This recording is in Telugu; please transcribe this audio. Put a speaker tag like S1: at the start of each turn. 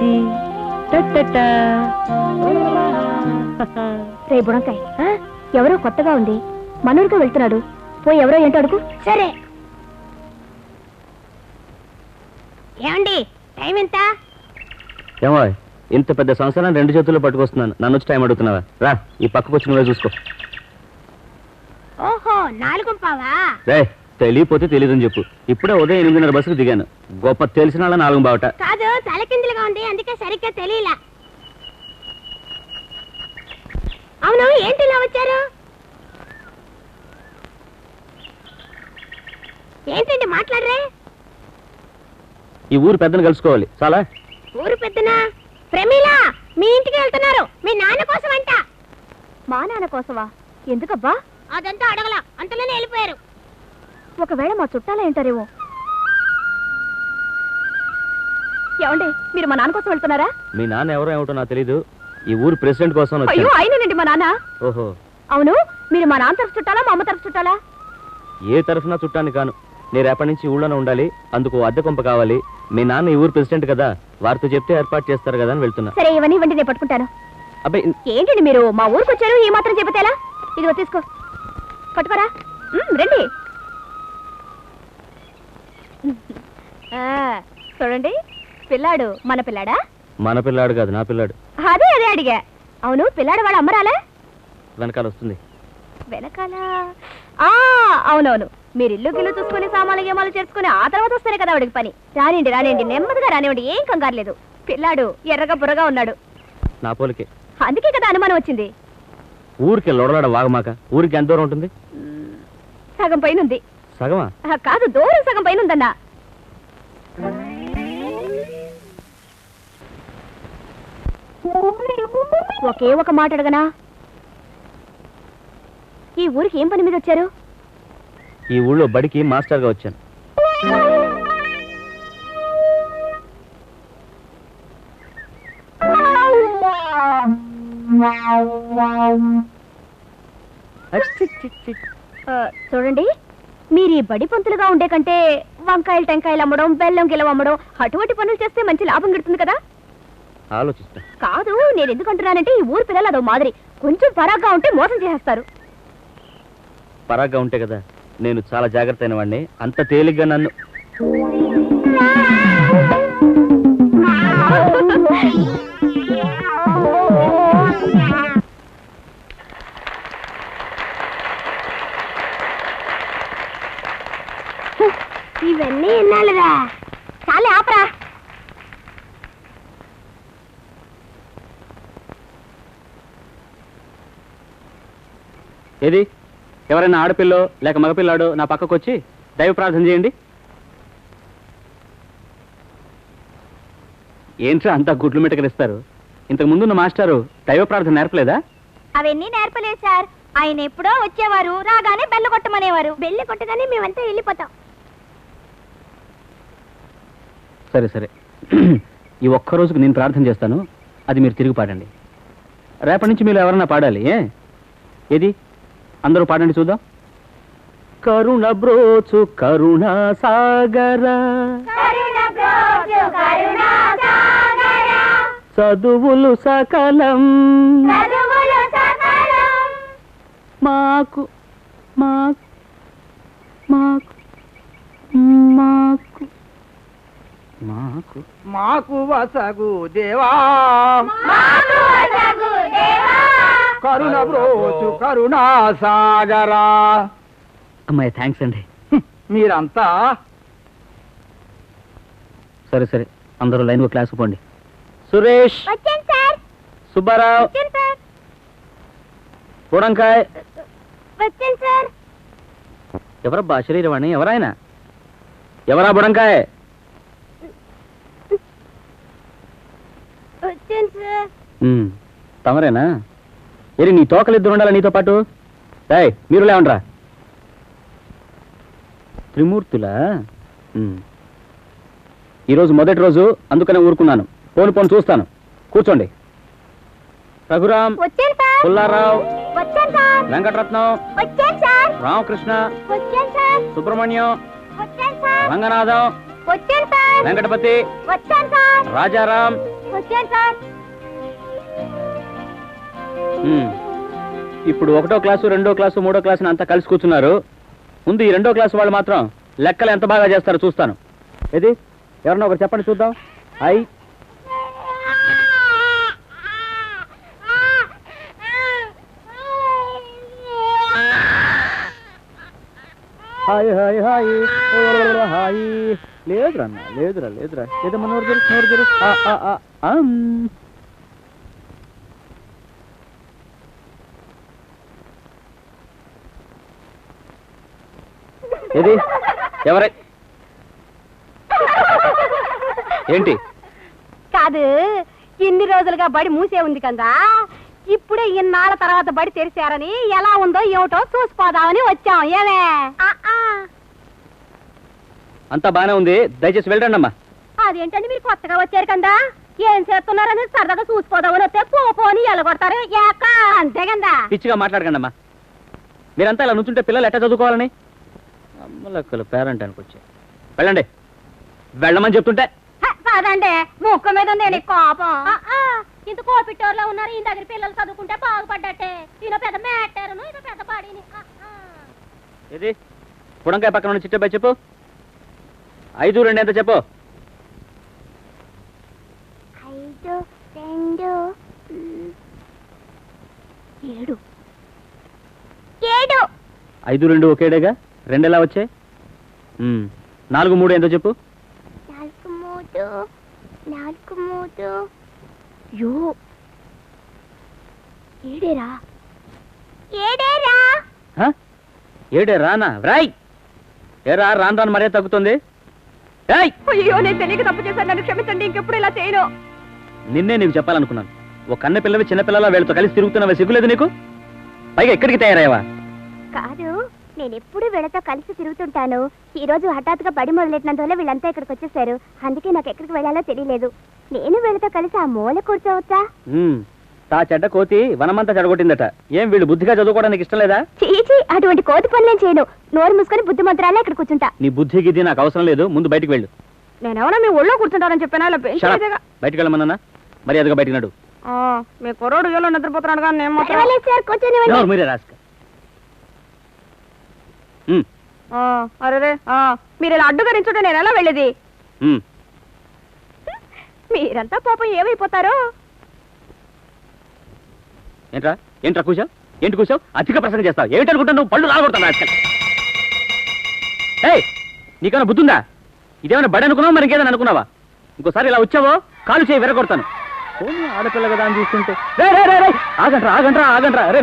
S1: బుజ్జి.
S2: రే బుడంకాయ్? ఎవరో కొత్తగా ఉంది. మనూరుగా వెళ్తున్నాడు. పోయి ఎవరో ఏంటో అడుగు. సరే. ఏమండి టైం ఎంత?
S1: ఏమో ఇంత పెద్ద సంవత్సరం రెండు చేతుల్లో పట్టుకొస్తున్నాను. నన్ను వచ్చి టైం అడుగుతున్నావా? రా ఈ పక్కకు వచ్చి నువ్వే చూసుకో.
S2: ఓహో నాలుగు పావా?
S1: రే తెలియపోతే తెలియదని చెప్పు. ఇప్పుడే ఉదయం ఎనిమిదిన్నర బస్సుకు దిగాను. గొప్ప తెలిసిన వాళ్ళ నాలుగు బావట.
S2: కాదు తలకిందులుగా ఉంది. అందుకే సరిగ్గా తెలియలా. అవును ఏంటి ఇలా వచ్చారు? ఏంటండి మాట్లాడరే?
S1: ఈ ఊరు పెద్దను కలుసుకోవాలి. చాలా?
S2: ఊరు పెద్దనా? ప్రమీల మీ ఇంటికి వెళ్తున్నారు. మీ నాన్న కోసం అంట మా నాన్న కోసమా? ఎందుకబ్బా? అదంతా అడగల. అంతలోనే వెళ్ళిపోయారు. ఒకవేళ మా చుట్టాలే ఉంటారేమో ఏమండి మీరు మా నాన్న కోసం వెళ్తున్నారా?
S1: మీ నాన్న ఎవరో ఏమిటో నాకు తెలీదు. ఈ ఊరు ప్రెసిడెంట్ కోసం
S2: అయ్యో
S1: వచ్చాను
S2: అయినండి మా నాన్న.
S1: ఓహో.
S2: అవును మీరు మా నాన్న తరఫు చుట్టాలా మా అమ్మ తరఫు చుట్టాలా?
S1: ఏ తరఫున చుట్టాను కాను. నేను రేపటి నుంచి ఊళ్ళోనే ఉండాలి. అందుకు అద్దె కొంప కావాలి. మీ నాన్న ఈ ఊరు ప్రెసిడెంట్ కదా. వారితో చెప్తే ఏర్పాటు చేస్తారు కదా అని వెళ్తున్నా.
S2: సరే ఇవన్నీ ఇవ్వండి నేను పట్టుకుంటాను.
S1: అబ్బాయి
S2: ఏంటండి మీరు? మా ఊరికి వచ్చారు ఈ మాత్రం చెబితే ఎలా ఇదిగో తీసుకో. పట్టుకోరా. రండి. చూడండి పిల్లాడు మన పిల్లాడా?
S1: మన పిల్లాడు కాదు నా పిల్లాడు.
S2: అదే అదే అడిగా. అవును పిల్లాడు వాడు అమ్మరాలే?
S1: వెనకాల వస్తుంది.
S2: వెనకాల? అవునవును. మీరు ఇల్లు గిల్లు చూసుకొని సామాన్లు గేమాలు చేర్చుకుని ఆ తర్వాత వస్తేనే కదా వాడికి పని. రానివ్వండి రానివ్వండి నెమ్మదిగా రానివ్వండి ఏం కంగారు లేదు. పిల్లాడు ఎర్రగా బుర్రగా ఉన్నాడు.
S1: నా పోలికే.
S2: అందుకే కదా అనుమానం వచ్చింది.
S1: ఊరికి లొడలాడ వాగమాక. ఊరికి ఎంత దూరం ఉంటుంది?
S2: సగం పైన ఉంది
S1: సగమా?
S2: కాదు దూరం సగం పైన ఉందన్నా ఒకే ఒక మాట అడగనా? ఈ ఊరికి ఏం పని మీద వచ్చారు?
S1: ఈ ఊళ్ళో బడికి మాస్టర్గా వచ్చాను.
S2: చూడండి. మీరు ఈ బడి పంతులుగా ఉండే కంటే వంకాయలు టెంకాయలు అమ్మడం బెల్లం గిలం అమ్మడం అటువంటి పనులు చేస్తే మంచి లాభం గిడుతుంది కదా?
S1: ఆలోచిస్తా.
S2: కాదు నేను ఎందుకు అంటున్నానంటే ఈ ఊరు పిల్లలు అదో మాదిరి. కొంచెం పరాగ్గా ఉంటే మోసం చేసేస్తారు.
S1: పరాగ్గా ఉంటే కదా నేను చాలా జాగ్రత్త అయిన వాడిని అంత తేలిగ్గా నన్ను
S2: ఇవన్నీ ఎన్నాళ్ళురా? చాలే ఆపరా.
S1: ఏది? ఎవరైనా ఆడపిల్లో లేక మగపిల్లాడో నా పక్కకు వచ్చి దైవ ప్రార్థన చేయండి. ఏంట్రా అంతా గుడ్లు మిటకరిస్తారు? ఇంతకు ముందున్న మాస్టారు దైవ ప్రార్థన నేర్పలేదా?
S2: అవన్నీ నేర్పలేదు సార్. ఆయన ఎప్పుడో వచ్చేవారు రాగానే బెల్ల కొట్టమనేవారు. బెల్ల కొట్టగానే మేమంతా వెళ్ళిపోతాం.
S1: సరే సరే. ఈ ఒక్క రోజుకు నేను ప్రార్థన చేస్తాను. అది మీరు తిరిగి పాడండి. రేపటి నుంచి మీరు ఎవరన్నా పాడాలి ఏ? ఏది? అందరూ పాడండి చూద్దాం. కరుణ బ్రోచు కరుణ సాగర. చదువులు సకలం. మాకు మాకు మాకు మాకు మాకు
S3: వసగు దేవా. కరుణ బ్రోచు కరుణా సాగరా.
S1: అమ్మాయి థ్యాంక్స్ అండి.
S3: మీరంతా.
S1: సరే సరే. అందరూ లైన్ క్లాస్ పోండి. సురేష్.
S2: వచ్చాను సార్.
S1: సుబ్బారావు.
S2: వచ్చాను సార్.
S1: బుడంకాయ్
S2: వచ్చాను సార్.
S1: ఎవరబ్బా శరీరవాణి? ఎవరాయన? ఎవరా బుడంకాయ్
S2: వచ్చాను సార్
S1: ఉమ్, తమరేనా? ఏరి నీ తోకలు ఇద్దరు ఉండాలా నీతో పాటు? ఏయ్ మీరు లేవండ్రా. త్రిమూర్తులా? ఉమ్. ఈరోజు మొదటి రోజు అందుకనే ఊరుకున్నాను. పోను పోను చూస్తాను. కూర్చోండి. రఘురాం
S2: వచ్చాను సార్.
S1: పుల్లారావు
S2: వచ్చాను సార్.
S1: వెంకటరత్నం
S2: వచ్చాను సార్.
S1: రామకృష్ణ
S2: వచ్చాను సార్.
S1: సుబ్రహ్మణ్యం
S2: వచ్చాను సార్.
S1: రంగనాథం
S2: వచ్చాను సార్.
S1: వెంకటపతి
S2: వచ్చాను సార్.
S1: రాజారాం
S4: వచ్చాను సార్.
S1: ఇప్పుడు ఒకటో క్లాసు రెండో క్లాసు మూడో క్లాసు అంతా కలిసి కూర్చున్నారు. ముందు ఈ రెండో క్లాసు వాళ్ళు మాత్రం లెక్కలు ఎంత బాగా చేస్తారో చూస్తాను. ఏది? ఎవరన్నా ఒకరు చెప్పండి చూద్దాం. ఐ హాయ్ హాయ్ హాయ్ హాయ్ లేదురా అన్న లేదురా లేదురా ఏదమ్మా నోరు తెరు నోరు తెరు ఆమ్. ఏది ఎవరై? ఏంటి?
S4: కాదు ఇన్ని రోజులుగా బడి మూసే ఉంది కదా. ఇప్పుడే ఇన్నాళ్ళ తర్వాత బడి తెరిచారని ఎలా ఉందో ఏమిటో చూసిపోదామని వచ్చాం ఏమే?
S1: అంతా బానే ఉంది. దయచేసి వెళ్ళండి అమ్మా.
S4: అదేంటండి మీరు కొత్తగా వచ్చారు కదా? ఏం చేస్తున్నారని సరదాగా చూసిపోదామని వస్తే పో పోని ఎలగొడతారు. ఏక అంతే కదా?
S1: పిచ్చిగా మాట్లాడకండి అమ్మా. మీరంతా ఇలా నుంచుంటే పిల్లలు ఎట్లా చదువుకోవాలని? అమ్మలక్కలు పేరెంట్ అనుకొచ్చి వెళ్ళండి. వెళ్ళమని చెప్తుంటే.
S4: హ, కాదండి ముక్కు మీద ఉంది కోపం. ఇంత కోపిట్టోర్లో ఉన్నారు ఈ దగ్గర పిల్లలు చదువుకుంటే బాగుపడ్డట్టే. ఈయన పెద్ద మేటారును ఈయన పెద్ద పాడిని.
S1: ఏది? పుడంకాయ పక్కన చిట్టబాయ్ చెప్పు. ఐదు రెండు ఎంత చెప్పు?
S4: ఐదు రెండు ఏడు. ఏడు.
S1: ఐదు రెండు ఒకేడేగా రెండు ఎలా వచ్చాయి? ఉమ్. నాలుగు మూడు ఎంతో చెప్పు?
S4: నాలుగు మూడు నాలుగు మూడు. యో. ఏడేరా? ఏడేరా?
S1: హ? ఏడే రానా రాయ్! ఏరా రాను రాను మరే తగ్గుతుంది!
S4: అయ్యో నేను తెలియక తప్పు చేశాను. నన్ను క్షమించండి ఇంకెప్పుడు ఇలా చేయను.
S1: నిన్నే నీకు చెప్పాలనుకున్నాను. ఒక కన్న పిల్లవి చిన్న పిల్లల వీళ్ళతో కలిసి తిరుగుతున్నావా సిగ్గులేదు నీకు? పైగా ఎక్కడికి తయారయ్యావా?
S4: కాదు నేను ఎప్పుడు వీళ్ళతో కలిసి తిరుగుతుంటాను. ఈ రోజు హఠాత్తుగా బడి మొదలెట్టినందువల్ల వీళ్ళంతా ఇక్కడికి వచ్చేసారు అందుకే నాకు ఎక్కడికి వెళ్ళాలో తెలియలేదు. నేను వీళ్ళతో కలిసి ఆ మూల కూర్చోవచ్చా.
S1: తా చెడ్డ కోతి వనమంతా చెడగొట్టిందట. ఏం వీళ్ళు బుద్ధిగా చదువుకోవడానికి ఇష్టం లేదా?
S4: చీచి అటువంటి కోతి పనులేం చేయను. నోరు మూసుకొని బుద్ధి మంత్రాలే ఇక్కడ కూర్చుంటా.
S1: నీ బుద్ధి గిద్ది నాకు అవసరం లేదు. ముందు బయటికి వెళ్ళు.
S4: నేనేమన్నా మీ ఒళ్ళో కూర్చుంటారని చెప్పానా? ఇలా
S1: Shut up. బయటికి వెళ్ళమన్నా మరి అదిగా బయటికి నడు.
S4: ఆ, మీ కుర్రోడు ఇయ్యలో నిద్రపోతున్నాడు కానీ నేను మాత్రం సార్ కూర్చొని
S1: ఎవరు మీరే రాసుక ఉమ్,
S4: అరే మీరు ఇలా అడ్డుగా నేను ఎలా వెళ్ళేది?
S1: ఉమ్.
S4: మీరంతా పాపం ఏమైపోతారు?
S1: ఏంట్రా? ఏంట్రా కూసావు ఏంటి కూసావు అధిక ప్రసంగం చేస్తావు. ఏమిటనుకుంటావు? నువ్వు పళ్ళు రాగొడతావు రాసుకెళ్ళి ఏయ్ నీకేమైనా బుద్ధుందా? ఇదేమైనా బడి అనుకున్నావా? మరి ఇంకేదని అనుకున్నావా? ఇంకోసారి ఇలా వచ్చావో కాలు చేయి విరగొడతాను. ఆడపిల్ల కదా అని చూస్తుంటే. రే రే రే ఆగంట్రా ఆగంట్రా ఆగంట్రా రే